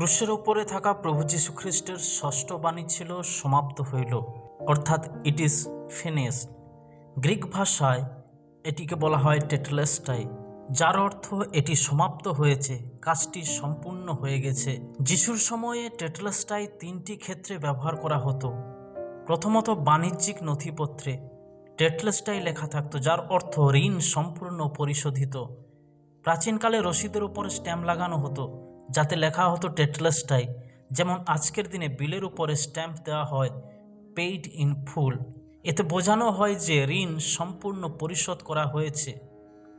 ক্রুশের ওপরে থাকা প্রভু যীশু খ্রিস্টের ষষ্ঠ বাণী ছিল সমাপ্ত হইল। অর্থাৎ ইট ইজ ফিনিশড গ্রিক ভাষায় এটিকে বলা হয় টেটলেস্টাই, যার অর্থ এটি সমাপ্ত হয়েছে, কাজটি সম্পূর্ণ হয়ে গেছে। যিশুর সময়ে টেটলেস্টাই তিনটি ক্ষেত্রে ব্যবহার করা হতো। প্রথমত বাণিজ্যিক নথিপত্রে টেটলেস্টাই লেখা থাকতো, যার অর্থ ঋণ সম্পূর্ণ পরিশোধিত। প্রাচীনকালে রসিদের উপর স্ট্যাম্প লাগানো হতো। যাতে লেখা হতো টেটলেস্টাই যেমন আজকের দিনে বিলের উপরে স্ট্যাম্প দেওয়া হয় পেইড ইন ফুল। এতে বোঝানো হয় যে ঋণ সম্পূর্ণ পরিশোধ করা হয়েছে।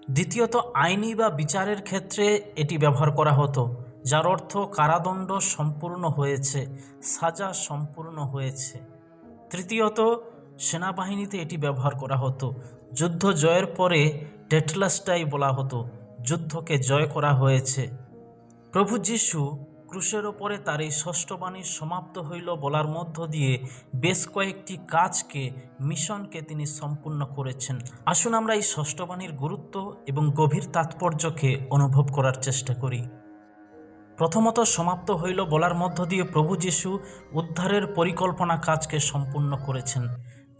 দ্বিতীয়ত, আইনি বা বিচারের ক্ষেত্রে এটি ব্যবহার করা হতো, যার অর্থ কারাদণ্ড সম্পূর্ণ হয়েছে, সাজা সম্পূর্ণ হয়েছে। তৃতীয়ত, সেনাবাহিনীতে এটি ব্যবহার করা হতো, যুদ্ধ জয়ের পরে টেটলাসটাই বলা হতো, যুদ্ধকে জয় করা হয়েছে। প্রভু যিশু ক্রুশের ওপরে তার এই ষষ্ঠ বাণী সমাপ্ত হইল বলার মধ্য দিয়ে বেশ কয়েকটি কাজকে, মিশনকে তিনি সম্পূর্ণ করেছেন। আসুন আমরা এই ষষ্ঠ বাণীর গুরুত্ব এবং গভীর তাৎপর্যকে অনুভব করার চেষ্টা করি। প্রথমত সমাপ্ত হইল বলার মধ্য দিয়ে প্রভু যিশু উদ্ধারের পরিকল্পনা কাজকে সম্পূর্ণ করেছেন।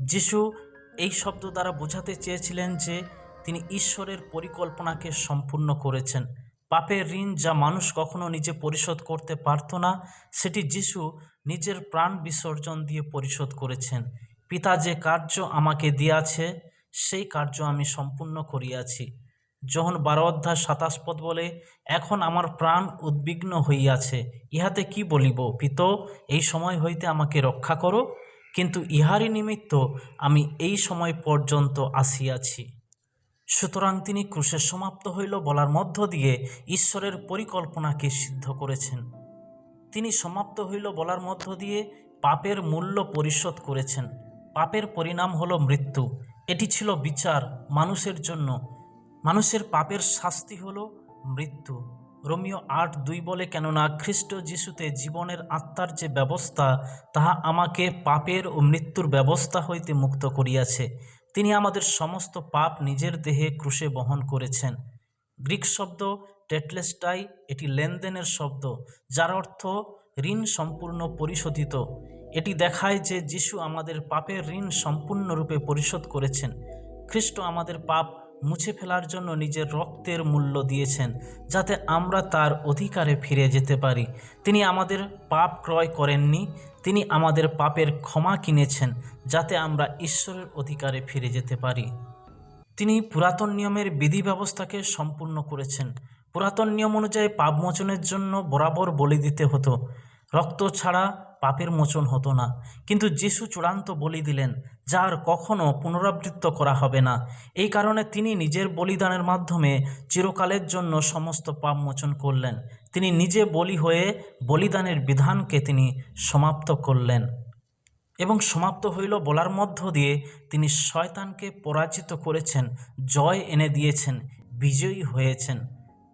যিশু এই শব্দ দ্বারা বোঝাতে চেয়েছিলেন যে তিনি ঈশ্বরের পরিকল্পনাকে সম্পূর্ণ করেছেন। পাপের ঋণ যা মানুষ কখনো নিজে পরিশোধ করতে পারত না, সেটি যিশু নিজের প্রাণ বিসর্জন দিয়ে পরিশোধ করেছেন। পিতা যে কার্য আমাকে দিয়াছে, সেই কার্য আমি সম্পূর্ণ করিয়াছি। যখন বারো অধ্যায় সাতাশ পদ বলে, এখন আমার প্রাণ উদ্বিগ্ন হইয়াছে, ইহাতে কি বলিব? পিত, এই সময় হইতে আমাকে রক্ষা করো। কিন্তু ইহারই নিমিত্ত আমি এই সময় পর্যন্ত আসিয়াছি। সুতরাং তিনি ক্রুশে সমাপ্ত হইল বলার মধ্য দিয়ে ঈশ্বরের পরিকল্পনাকে সিদ্ধ করেছেন। তিনি সমাপ্ত হইল বলার মধ্য দিয়ে পাপের মূল্য পরিশোধ করেছেন। পাপের পরিণাম হলো মৃত্যু। এটি ছিল বিচার মানুষের জন্য। মানুষের পাপের শাস্তি হলো মৃত্যু। রোমিও আট দুই বলে, কেননা খ্রিস্ট যিশুতে জীবনের আত্মার যে ব্যবস্থা, তাহা আমাকে পাপের ও মৃত্যুর ব্যবস্থা হইতে মুক্ত করিয়াছে। তিনি আমাদের সমস্ত পাপ নিজের দেহে ক্রুশে বহন করেছেন। গ্রিক শব্দ টেটলেস্টাই এটি লেনদেনের শব্দ, যার অর্থ ঋণ সম্পূর্ণ পরিশোধিত। এটি দেখায় যে যিশু আমাদের পাপের ঋণ সম্পূর্ণরূপে পরিশোধ করেছেন। খ্রিস্ট আমাদের পাপ মুছে ফেলার জন্য নিজের রক্তের মূল্য দিয়েছেন, যাতে আমরা তার অধিকারে ফিরে যেতে পারি। তিনি আমাদের পাপ ক্রয় করেননি, তিনি আমাদের পাপের ক্ষমা কিনেছেন, যাতে আমরা ঈশ্বরের অধিকারে ফিরে যেতে পারি। তিনি পুরাতন নিয়মের বিধি ব্যবস্থাকে সম্পূর্ণ করেছেন। পুরাতন নিয়ম অনুযায়ী পাপমোচনের জন্য বরাবর বলি দিতে হতো। রক্ত ছাড়া পাপের মোচন হতো না। কিন্তু যিশু চূড়ান্ত বলি দিলেন, যার কখনো পুনরাবৃত্ত করা হবে না। এই কারণে তিনি নিজের বলিদানের মাধ্যমে চিরকালের জন্য সমস্ত পাপ মোচন করলেন। তিনি নিজে বলি হয়ে বলিদানের বিধানকে তিনি সমাপ্ত করলেন। এবং সমাপ্ত হইল বলার মধ্য দিয়ে তিনি শয়তানকে পরাজিত করেছেন, জয় এনে দিয়েছেন, বিজয়ী হয়েছেন।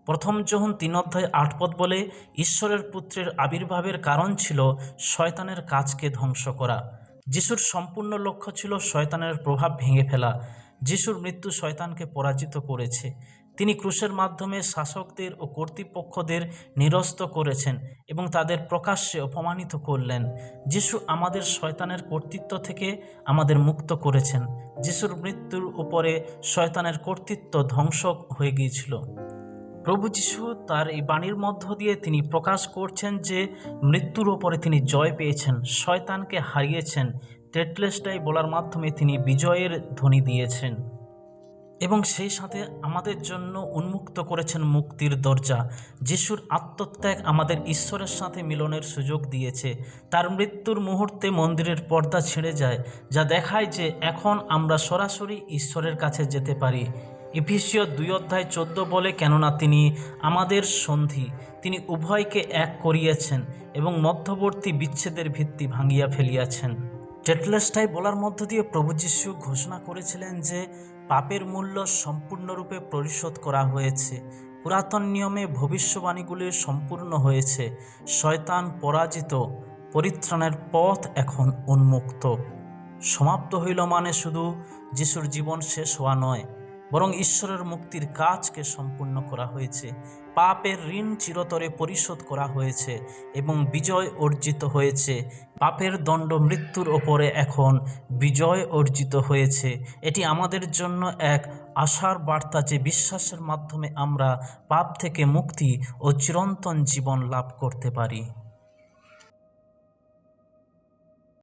প্রথম যখন তিন অধ্যায় আট পদ বলে, ঈশ্বরের পুত্রের আবির্ভাবের কারণ ছিল শয়তানের কাজকে ধ্বংস করা। যিশুর সম্পূর্ণ লক্ষ্য ছিল শয়তানের প্রভাব ভেঙে ফেলা। যিশুর মৃত্যু শয়তানকে পরাজিত করেছে। তিনি ক্রুশের মাধ্যমে শাসকদের ও কর্তৃপক্ষদের নিরস্ত করেছেন এবং তাদের প্রকাশ্যে অপমানিত করলেন। যিশু আমাদের শয়তানের কর্তৃত্ব থেকে আমাদের মুক্ত করেছেন। যিশুর মৃত্যুর উপরে শয়তানের কর্তৃত্ব ধ্বংস হয়ে গিয়েছিল। প্রভু যিশু তার এই বাণীর মধ্য দিয়ে তিনি প্রকাশ করছেন যে মৃত্যুর ওপরে তিনি জয় পেয়েছেন, শয়তানকে হারিয়েছেন, টেটলেসটাই বলার মাধ্যমে তিনি বিজয়ের ধ্বনি দিয়েছেন। এবং সেই সাথে আমাদের জন্য উন্মুক্ত করেছেন মুক্তির দরজা। যিশুর আত্মত্যাগ আমাদের ঈশ্বরের সাথে মিলনের সুযোগ দিয়েছে। তার মৃত্যুর মুহূর্তে মন্দিরের পর্দা ছেড়ে যায়, যা দেখায় যে এখন আমরা সরাসরি ঈশ্বরের কাছে যেতে পারি। ইফিসীয় দুই অধ্যায় চোদ্দ বলে, কেননা তিনি আমাদের সন্ধি, তিনি উভয়কে এক করিয়াছেন এবং মধ্যবর্তী বিচ্ছেদের ভিত্তি ভাঙিয়া ফেলিয়াছেন। টেটলেস্টাই বলার মধ্য দিয়ে প্রভু যিশু ঘোষণা করেছিলেন যে, পাপের মূল্য সম্পূর্ণরূপে পরিশোধ করা হয়েছে। পুরাতন নিয়মে ভবিষ্যবাণীগুলি সম্পূর্ণ হয়েছে। শয়তান পরাজিত, পরিত্রাণের পথ এখন উন্মুক্ত। সমাপ্ত হইল মানে শুধু যিশুর জীবন শেষ হওয়া নয় বরং ঈশ্বরের মুক্তির কাজকে সম্পূর্ণ করা হয়েছে। পাপের ঋণ চিরতরে পরিশোধ করা হয়েছে এবং বিজয় অর্জিত হয়েছে। পাপের দণ্ড মৃত্যুর ওপরে এখন বিজয় অর্জিত হয়েছে। এটি আমাদের জন্য এক আশার বার্তা যে বিশ্বাসের মাধ্যমে আমরা পাপ থেকে মুক্তি ও চিরন্তন জীবন লাভ করতে পারি।